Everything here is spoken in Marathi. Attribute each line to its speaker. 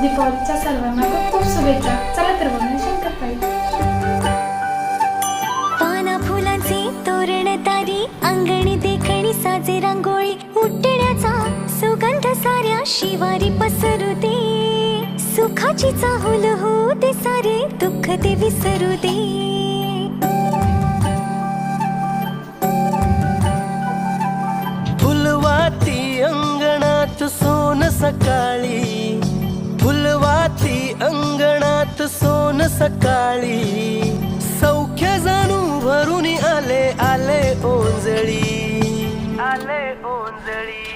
Speaker 1: दीपावलीच्या सर्वांना खूप खूप शुभेच्छा. चला तर बघा शंकरपाळी.
Speaker 2: पाना फुलांचे तोरण तारी अंगणी देखणी साजे रांगोळी उठण्याचा सुगंध साऱ्या शिवारी पसरू दे. सुखाची चाहुल हो दे सारे दुःख ते विसरू दे.
Speaker 3: फुलवाती अंगणात सोन सकाळी सकाळी सौख्य जाणू भरून आले आले ओंजळी. आले ओंजळी.